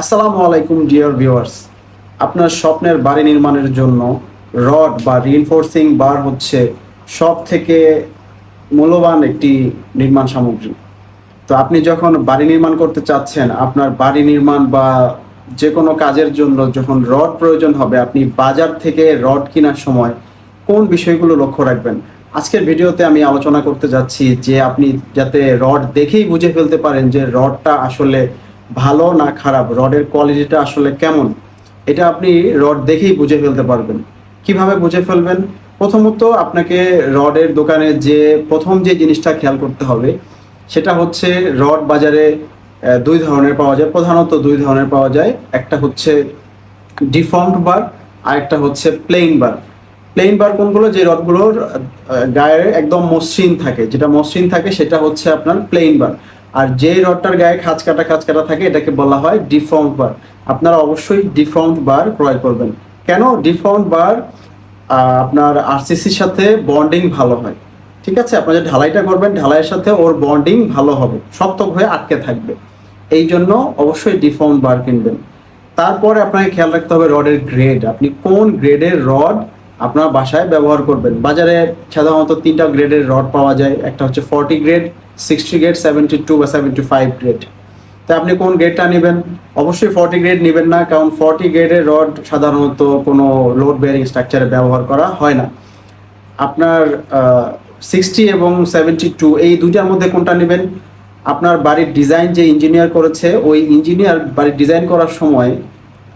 আসসালামু আলাইকুম, dear viewers. আপনার স্বপ্নের বাড়ি নির্মাণের জন্য রড বা রিইনফোর্সিং বার হচ্ছে সব থেকে মূল্যবান একটি নির্মাণ সামগ্রী। তো আপনি যখন বাড়ি নির্মাণ করতে চাচ্ছেন, আপনার বাড়ি নির্মাণ বা যে কোনো কাজের জন্য যখন রড প্রয়োজন হবে, আপনি বাজার থেকে রড কেনার সময় কোন বিষয়গুলো লক্ষ্য রাখবেন? আজকের ভিডিওতে আমি আলোচনা করতে যাচ্ছি যে আপনি যাতে রড দেখেই বুঝে ফেলতে পারেন যে রডটা আসলে ভালো না খারাপ? রডের কোয়ালিটিটা আসলে কেমন? এটা আপনি রড দেখেই বুঝে ফেলতে পারবেন। কীভাবে বুঝে ফেলবেন? প্রথমত আপনাকে রডের দোকানে যে প্রথম যে জিনিসটা খেয়াল করতে হবে, সেটা হচ্ছে রড বাজারে দুই ধরনের পাওয়া যায়। প্রধানত দুই ধরনের পাওয়া যায়। একটা হচ্ছে ডিফর্মড বার আর একটা হচ্ছে প্লেন বার প্লেন বার কোনগুলো? যে রডগুলোর গায়ে একদম মসৃণ থাকে। যেটা মসৃণ থাকে, সেটা হচ্ছে আপনার প্লেন বার আর যে রডটার গায়ে খাঁচ কাটা খাঁচ কাটা থাকে, এটাকে বলা হয় ডিফর্ম বার আপনারা অবশ্যই ডিফর্ম বার ক্রয় করবেন। কেন? ডিফর্ম বার আপনার আরসিসির সাথে বন্ডিং ভালো হয়। ঠিক আছে? আপনারা যে ঢালাইটা করবেন, ঢালাইয়ের সাথে ওর বন্ডিং ভালো হবে। শক্ত হয়ে আটকে থাকবে। এই জন্য অবশ্যই ডিফর্ম বার কিনবেন। তারপরে আপনাকে খেয়াল রাখতে হবে রডের গ্রেড আপনি কোন গ্রেডের রড আপনার বাসায় ব্যবহার করবেন। বাজারে সাধারণত তিনটা গ্রেডের রড পাওয়া যায়। একটা হচ্ছে forty grade, sixty grade, seventy two বা সেভেন্টি ফাইভ গ্রেড। তা আপনি কোন গ্রেডটা নেবেন? অবশ্যই ফর্টি গ্রেড নেবেন না, কারণ ফর্টি গ্রেডের রড সাধারণত কোনো লোড বেয়ারিং স্ট্রাকচারে ব্যবহার করা হয় না। আপনার সিক্সটি এবং সেভেন্টি টু, এই দুইটার মধ্যে কোনটা নেবেন? আপনার বাড়ির ডিজাইন যে ইঞ্জিনিয়ার করেছে, ওই ইঞ্জিনিয়ার বাড়ির ডিজাইন করার সময়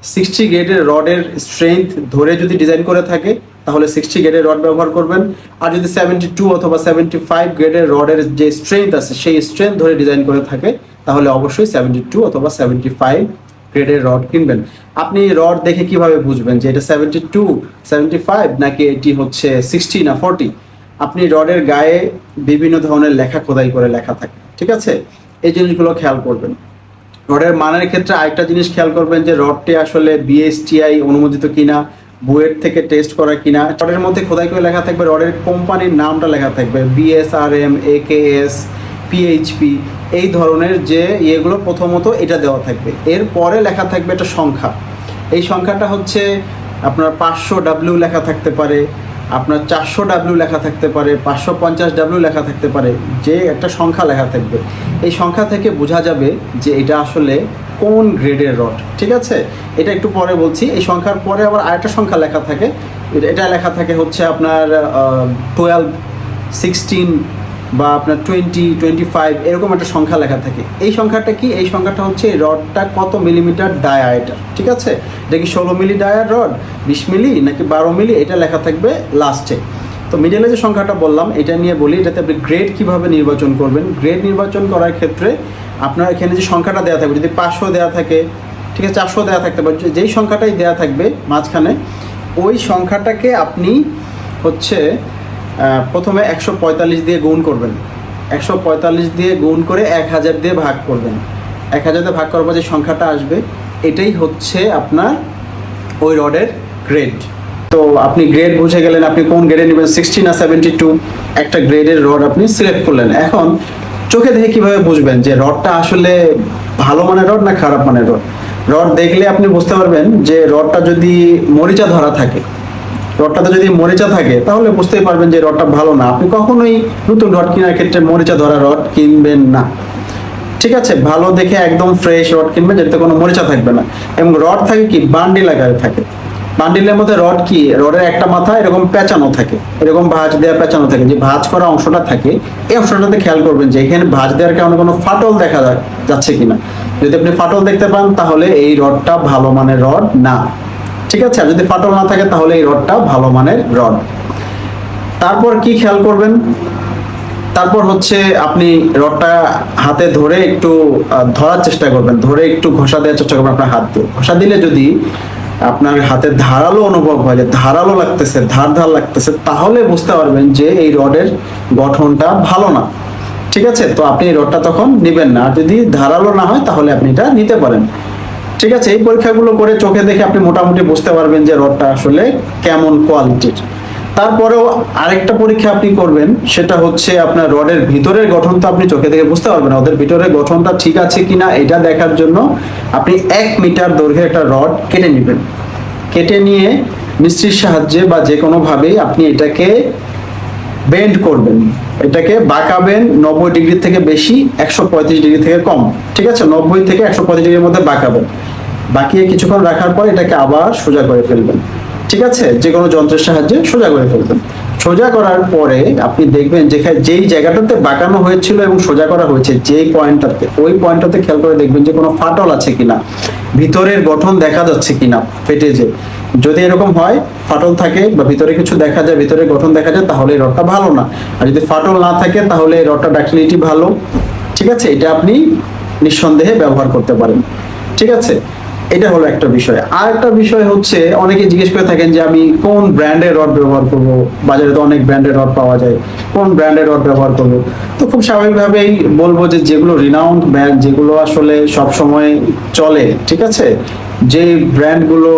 সিক্সটি গ্রেডের রডের স্ট্রেংথ ধরে যদি ডিজাইন করে থাকে, তাহলে সিক্সটি গ্রেডের রড ব্যবহার করবেন। আর যদি সেভেন্টি টু অথবা সেভেন্টি ফাইভ গ্রেডের রডের যে স্ট্রেংথ আছে, সেই স্ট্রেংথ ধরে ডিজাইন করে থাকে, তাহলে অবশ্যই সেভেন্টি টু অথবা সেভেন্টি ফাইভ গ্রেডের রড কিনবেন। আপনি রড দেখে কীভাবে বুঝবেন যে এটা সেভেন্টি টু সেভেন্টি ফাইভ নাকি এটি হচ্ছে সিক্সটি না ফোরটি আপনি রডের গায়ে বিভিন্ন ধরনের লেখা খোদাই করে লেখা থাকে, ঠিক আছে? এই জিনিসগুলো খেয়াল করবেন। রডের মানের ক্ষেত্রে আরেকটা জিনিস খেয়াল করবেন যে রডটি আসলে বিএসটিআই অনুমোদিত কিনা, বুয়েট থেকে টেস্ট করা কিনা। রডের মধ্যে খোদাই করে লেখা থাকবে, রডের কোম্পানির নামটা লেখা থাকবে বিএসআরএম একেএস পিএইচপি এই ধরনের যে ইয়েগুলো প্রথমত এটা দেওয়া থাকবে। এর পরে লেখা থাকবে একটা সংখ্যা। এই সংখ্যাটা হচ্ছে আপনার পাঁচশো ডাব্লিউ লেখা থাকতে পারে আপনার চারশো ডাব্লিউ লেখা থাকতে পারে, পাঁচশো পঞ্চাশ ডাব্লিউ লেখা থাকতে পারে, যে একটা সংখ্যা লেখা থাকবে। এই সংখ্যা থেকে বোঝা যাবে যে এটা আসলে কোন গ্রেডের রড, ঠিক আছে? এটা একটু পরে বলছি, এই সংখ্যার পরে আবার আরেকটা সংখ্যা লেখা থাকে। এটা- লেখা থাকে হচ্ছে আপনার টুয়েলভ সিক্সটিন বা আপনার টোয়েন্টি টোয়েন্টি ফাইভ এরকম একটা সংখ্যা লেখা থাকে। এই সংখ্যাটা কি? এই সংখ্যাটা হচ্ছে রডটা কত মিলিমিটার ডায়া এটা ঠিক আছে? এটা কি ষোলো মিলি ডায়ার রড বিশ মিলি নাকি বারো মিলি এটা লেখা থাকবে লাস্টে তো মিডলে যে সংখ্যাটা বললাম, এটা নিয়ে বলি, এটাতে আপনি গ্রেড কীভাবে নির্বাচন করবেন? গ্রেড নির্বাচন করার ক্ষেত্রে আপনার এখানে যে সংখ্যাটা দেওয়া থাকবে, যদি পাঁচশো দেওয়া থাকে, ঠিক আছে, চারশো দেওয়া থাকতে পারে যেই সংখ্যাটাই দেওয়া থাকবে, মাঝখানে, ওই সংখ্যাটাকে আপনি হচ্ছে প্রথমে একশো পঁয়তাল্লিশ দিয়ে গুণ করবেন। একশো পঁয়তাল্লিশ দিয়ে গুণ করে এক হাজার দিয়ে ভাগ করবেন। এক হাজার দিয়ে ভাগ করার পর যে সংখ্যাটা আসবে, এটাই হচ্ছে আপনার ওই রডের গ্রেড তো আপনি গ্রেড বুঝে গেলেন, আপনি কোন গ্রেডে নেবেন সিক্সটি না সেভেন্টি টু একটা গ্রেডের রড আপনি সিলেক্ট করলেন। এখন চোখে দেখে কীভাবে বুঝবেন যে রডটা আসলে ভালো মানের রড না খারাপ মানের রড রড দেখলে আপনি বুঝতে পারবেন যে রডটা যদি মরিচা ধরা থাকে রডটাতে যদি মরিচা থাকে, তাহলে বুঝতেই পারবেন যে রডটা ভালো না। আপনি কখনোই নতুন রড কেনার ক্ষেত্রে মরিচা ধরা রড কিনবেন না। ঠিক আছে? ভালো দেখে একদম ফ্রেশ রড কিনবেন, যাতে কোনো মরিচা থাকবে না। এবং রড থাকে কি? বান্ডিল আকারে থাকে। বান্ডিলের মধ্যে রড কি? রডের একটা মাথা এরকম পেঁচানো থাকে। এরকম ভাঁজ দেওয়া পেঁচানো থাকে। যে ভাঁজ করা অংশটা থাকে, এই অংশটাতে খেয়াল করবেন যে এখানে ভাঁজ দেওয়ার কারণে কোনো ফাটল দেখা যাচ্ছে কিনা। যদি আপনি ফাটল দেখতে পান, তাহলে এই রডটা ভালো মানের রড না। ঠিক আছে? আর যদি ফাটল না থাকে, তাহলে এই রডটা ভালো মানের রড। তারপর কি খেয়াল করবেন? তারপর হচ্ছে আপনি রডটা হাতে ধরে একটু ধরার চেষ্টা করবেন। ধরে একটু ঘষা দেওয়ার চেষ্টা করবেন আপনার হাত দিয়ে। ঘষা দিলে যদি আপনার হাতে ধারালো অনুভব হয়, যে ধারালো লাগতেছে, ধার ধার লাগতেছে, তাহলে বুঝতে পারবেন যে এই রডের গঠনটা ভালো না। ঠিক আছে? তো আপনি এই রডটা তখন নেবেন না। আর যদি ধারালো না হয়, তাহলে আপনি এটা নিতে পারেন। ঠিক আছে, এই পরীক্ষাগুলো করে চোখে দেখে আপনি মোটামুটি বুঝতে পারবেন যে রডটা আসলে কেমন কোয়ালিটির। তারপরেও আরেকটা পরীক্ষা আপনি করবেন, সেটা হচ্ছে আপনার রডের ভিতরের গঠন তো আপনি চোখে দেখে বুঝতে পারবেন। ওদের ভিতরের গঠনটা ঠিক আছে কিনা, এটা দেখার জন্য আপনি এক মিটার দৈর্ঘ্যের একটা রড কেটে নেবেন। কেটে নিয়ে মিস্ত্রির সাহায্যে বা যে কোনোভাবেই আপনি এটাকে বেন্ড করবেন। এটাকে বাঁকাবেন নব্বই ডিগ্রি থেকে বেশি, একশো পঁয়ত্রিশ ডিগ্রি থেকে কম। ঠিক আছে, নব্বই থেকে একশো পঁয়ত্রিশ ডিগ্রির মধ্যে বাঁকাবেন। বাকিয়ে কিছুক্ষণ রাখার পর এটাকে আবার সোজা করে ফেলবেন। ঠিক আছে? যে কোনো যন্ত্রের সাহায্যে সোজা করে ফেলবেন। সোজা করার পরে আপনি দেখবেন যেখানে যেই জায়গাটাতে বাঁকানো হয়েছিল এবং সোজা করা হয়েছে, যেই পয়েন্টটাতে, ওই পয়েন্টটাতে খেয়াল করে দেখবেন যে কোনো ফাটল আছে কিনা। ভিতরের গঠন দেখা যাচ্ছে কিনা, ফেটে যে যদি এরকম হয়, ফাটল থাকে বা ভিতরে কিছু দেখা যায়, ভিতরে গঠন দেখা যায়, তাহলে এই রডটা ভালো না। আর যদি ফাটল না থাকে, তাহলে এই রডটা ডাক্টিলিটি ভালো। ঠিক আছে? এটা আপনি নিঃসন্দেহে ব্যবহার করতে পারেন। ঠিক আছে? এটা হলো একটা বিষয়। আর একটা বিষয় হচ্ছে, অনেকে জিজ্ঞেস করে থাকেন যে আমি কোন ব্র্যান্ডের রড ব্যবহার করব? বাজারে তো অনেক ব্র্যান্ডের রড পাওয়া যায়। কোন ব্র্যান্ডের রড ব্যবহার করব? তো খুব স্বাভাবিকভাবেই বলব যে যেগুলো রিনাউন্ড ব্র্যান্ড যেগুলো আসলে সব সময় চলে, ঠিক আছে? যে ব্র্যান্ডগুলো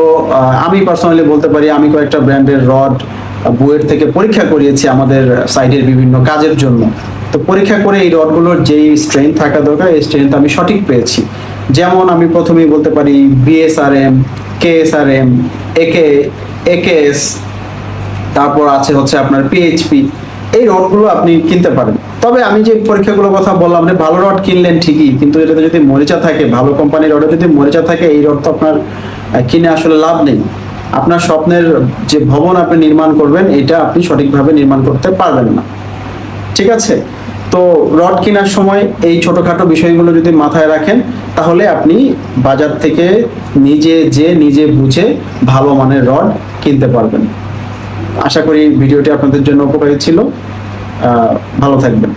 আমি পার্সোনালি বলতে পারি, আমি কয়েকটা ব্র্যান্ডের রড বুয়েট থেকে পরীক্ষা করিয়েছি আমাদের সাইডের বিভিন্ন কাজের জন্য। তো পরীক্ষা করে এই রডগুলোর যেই স্ট্রেংথ থাকা দরকার, এই স্ট্রেংথ আমি সঠিক পেয়েছি। যেমন আমি প্রথমেই বলতে পারি বিএসআরএম কেএসআরএম একে একেএস তারপর আছে হচ্ছে আপনার পিএইচপি এই রডগুলো আপনি কিনতে পারেন। তবে আমি যে পরীক্ষাগুলোর কথা বললাম যে ভালো রড কিনলেন ঠিকই, কিন্তু এটাতে যদি মরিচা থাকে, ভালো কোম্পানির রডে যদি মরিচা থাকে, এই রড তো আপনার কিনে আসলে লাভ নেই। আপনার স্বপ্নের যে ভবন আপনি নির্মাণ করবেন, এটা আপনি সঠিকভাবে নির্মাণ করতে পারবেন না। ঠিক আছে? তো রড কেনার সময় এই ছোটোখাটো বিষয়গুলো যদি মাথায় রাখেন, তাহলে আপনি বাজার থেকে নিজে যে নিজে বুঝে ভালো মানের রড কিনতে পারবেন। আশা করি ভিডিওটি আপনাদের জন্য উপকারী ছিল। ভালো থাকবেন।